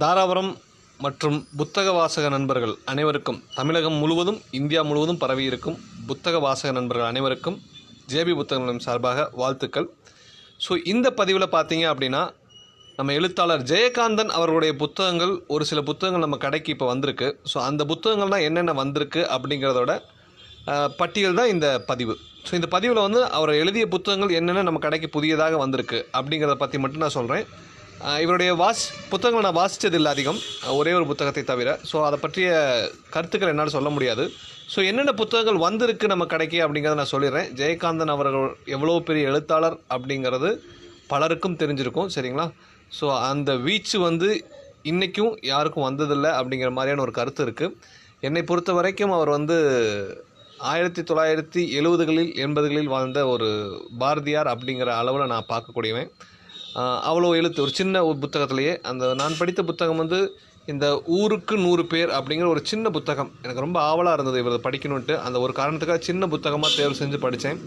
தாராபுரம் மற்றும் புத்தக வாசக நண்பர்கள் அனைவருக்கும் தமிழகம் முழுவதும் இந்தியா முழுவதும் பரவி இருக்கும் புத்தக வாசக நண்பர்கள் அனைவருக்கும் ஜேபி புத்தக சார்பாக வாழ்த்துக்கள். ஸோ இந்த பதிவில் பார்த்தீங்க அப்படின்னா நம்ம எழுத்தாளர் ஜெயகாந்தன் அவர்களுடைய புத்தகங்கள் ஒரு சில புத்தகங்கள் நம்ம கடைக்கு இப்போ வந்திருக்கு. ஸோ அந்த புத்தகங்கள்லாம் என்னென்ன வந்திருக்கு அப்படிங்கிறதோட பட்டியல் தான் இந்த பதிவு. ஸோ இந்த பதிவில் வந்து அவர் எழுதிய புத்தகங்கள் என்னென்ன நம்ம கடைக்கு புதியதாக வந்திருக்கு அப்படிங்கிறத பற்றி மட்டும் நான் சொல்கிறேன் இவருடைய வாஸ் புத்தகங்களை நான் வாசித்தது இல்லை அதிகம் ஒரே ஒரு புத்தகத்தை தவிர. ஸோ அதை பற்றிய கருத்துக்கள் என்னால் சொல்ல முடியாது. ஸோ என்னென்ன புத்தகங்கள் வந்திருக்கு நம்ம கிடைக்கி அப்படிங்கிறத நான் சொல்லிடுறேன். ஜெயகாந்தன் அவர்கள் எவ்வளோ பெரிய எழுத்தாளர் அப்படிங்கிறது பலருக்கும் தெரிஞ்சிருக்கும் சரிங்களா? ஸோ அந்த வீச்சு வந்து இன்றைக்கும் யாருக்கும் வந்ததில்லை அப்படிங்கிற மாதிரியான ஒரு கருத்து இருக்குது என்னை பொறுத்த வரைக்கும் அவர் வந்து ஆயிரத்தி தொள்ளாயிரத்தி எழுபதுகளில் எண்பதுகளில் வாழ்ந்த ஒரு பாரதியார் அப்படிங்கிற அளவில் நான் பார்க்கக்கூடியவன். அவ்வளோ எழுத்து ஒரு சின்ன ஒரு புத்தகத்திலேயே அந்த நான் படித்த புத்தகம் வந்து இந்த ஊருக்கு நூறு பேர் அப்படிங்கிற ஒரு சின்ன புத்தகம். எனக்கு ரொம்ப ஆவலாக இருந்தது இவரை படிக்கணுன்ட்டு அந்த ஒரு காரணத்துக்காக சின்ன புத்தகமாக தேர்வு செஞ்சு படித்தேன்.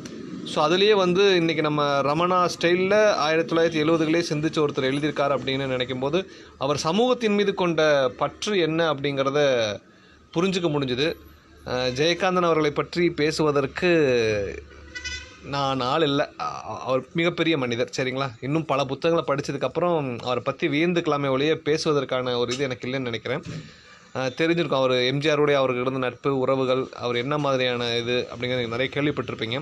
ஸோ அதுலேயே வந்து இன்றைக்கி நம்ம ரமணா ஸ்டைலில் ஆயிரத்தி தொள்ளாயிரத்தி எழுபதுகளே சிந்திச்ச ஒருத்தர் எழுதியிருக்கார் அப்படின்னு நினைக்கும் போது அவர் சமூகத்தின் மீது கொண்ட பற்று என்ன அப்படிங்கிறத புரிஞ்சுக்க முடிஞ்சுது. ஜெயகாந்தன் அவர்களை பற்றி பேசுவதற்கு நான் ஆள் இல்லை. அவர் மிகப்பெரிய மனிதர் சரிங்களா? இன்னும் பல புத்தகங்களை படித்ததுக்கப்புறம் அவரை பற்றி வியந்துக்கலாமே ஒழிய பேசுவதற்கான ஒரு இது எனக்கு இல்லைன்னு நினைக்கிறேன். தெரிஞ்சிருக்கும் அவர் எம்ஜிஆருடைய அவருக்கு இருந்த நட்பு உறவுகள் அவர் என்ன மாதிரியான இது அப்படிங்கிறது நிறைய கேள்விப்பட்டிருப்பீங்க.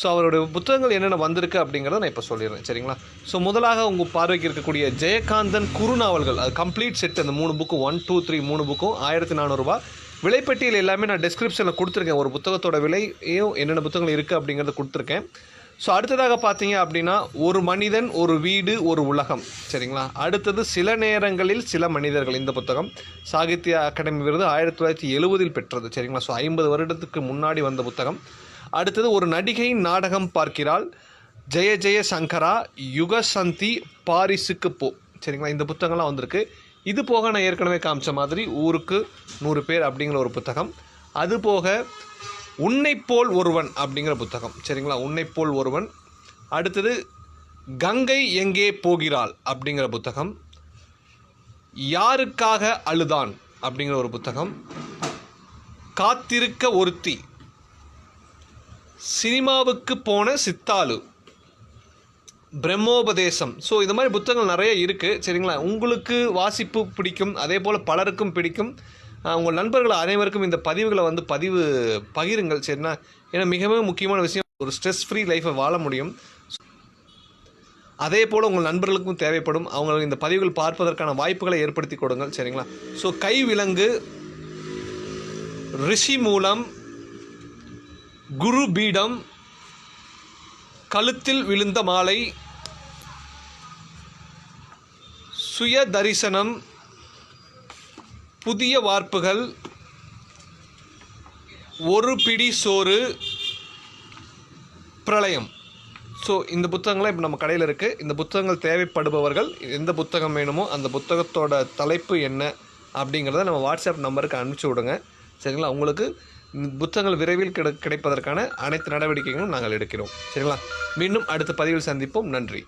ஸோ அவருடைய புத்தகங்கள் என்னென்ன வந்திருக்கு அப்படிங்கிறத நான் இப்போ சொல்லிடுறேன் சரிங்களா? ஸோ முதலாக உங்கள் பார்வைக்கு இருக்கக்கூடிய ஜெயகாந்தன் குறுநாவல்கள் அது கம்ப்ளீட் செட் அந்த மூணு புக்கும் ஒன் டூ த்ரீ மூணு புக்கும் ஆயிரத்தி நானூறுரூவா விலைப்பட்டியல் எல்லாமே நான் டிஸ்கிரிப்ஷனில் கொடுத்துருக்கேன். ஒரு புத்தகத்தோட விலையும் என்னென்ன புத்தகங்கள் இருக்குது அப்படிங்கிறத கொடுத்துருக்கேன். ஸோ அடுத்ததாக பார்த்தீங்க அப்படின்னா ஒரு மனிதன் ஒரு வீடு ஒரு உலகம். சரிங்களா? அடுத்தது சில நேரங்களில் சில மனிதர்கள் இந்த புத்தகம். சாகித்ய அகாடமி விருது ஆயிரத்தி தொள்ளாயிரத்தி எழுபதில் பெற்றது. சரிங்களா? ஸோ ஐம்பது வருடத்துக்கு முன்னாடி வந்த புத்தகம். அடுத்தது ஒரு நடிகை நாடகம் பார்க்கிறாள். ஜெய ஜெய சங்கரா யுகசந்தி பாரிஸுக்கு போ. சரிங்களா? இந்த புத்தகம்லாம் வந்திருக்கு. இது போக நான் ஏற்கனவே காமிச்ச மாதிரி ஊருக்கு நூறு பேர் அப்படிங்கிற ஒரு புத்தகம். அது போக உன்னைப்போல் ஒருவன் அப்படிங்கிற புத்தகம். சரிங்களா? உன்னைப் போல் ஒருவன். அடுத்தது கங்கை எங்கே போகிறாள்? அப்படிங்கிற புத்தகம். யாருக்காக அழுதான்? அப்படிங்கிற ஒரு புத்தகம். காத்திருக்க ஒருத்தி. சினிமாவுக்கு போன சித்தாளு. பிரம்மோபதேசம். ஸோ இந்த மாதிரி புத்தகங்கள் நிறைய இருக்குது சரிங்களா? உங்களுக்கு வாசிப்பு பிடிக்கும். அதே போல் பலருக்கும் பிடிக்கும். உங்கள் நண்பர்கள் அனைவருக்கும் இந்த பதிவுகளை வந்து பதிவு பகிருங்கள். சரிண்ணா? ஏன்னா மிகவும் முக்கியமான விஷயம் ஒரு ஸ்ட்ரெஸ் ஃப்ரீ லைஃப்பை வாழ முடியும். அதே போல் உங்கள் நண்பர்களுக்கும் தேவைப்படும். அவங்க இந்த பதிவுகள் பார்ப்பதற்கான வாய்ப்புகளை ஏற்படுத்தி கொடுங்கள். சரிங்களா? ஸோ கை விலங்கு ரிஷி மூலம் குரு பீடம் கழுத்தில் விழுந்த மாலை சுய தரிசனம் புதிய வார்ப்புகள் ஒரு பிடி சோறு பிரளயம். ஸோ இந்த புத்தகங்கள்லாம் இப்போ நம்ம கடையில் இருக்குது இந்த புத்தகங்கள் தேவைப்படுபவர்கள் எந்த புத்தகம் வேணுமோ அந்த புத்தகத்தோட தலைப்பு என்ன அப்படிங்கிறத நம்ம வாட்ஸ்அப் நம்பருக்கு அனுப்பிச்சி விடுங்க. சரிங்களா? உங்களுக்கு புத்தகங்கள் விரைவில் கிடை கிடைப்பதற்கான அனைத்து நடவடிக்கைகளும் நாங்கள் எடுக்கிறோம். சரிங்களா? மீண்டும் அடுத்த பதிவில் சந்திப்போம். நன்றி.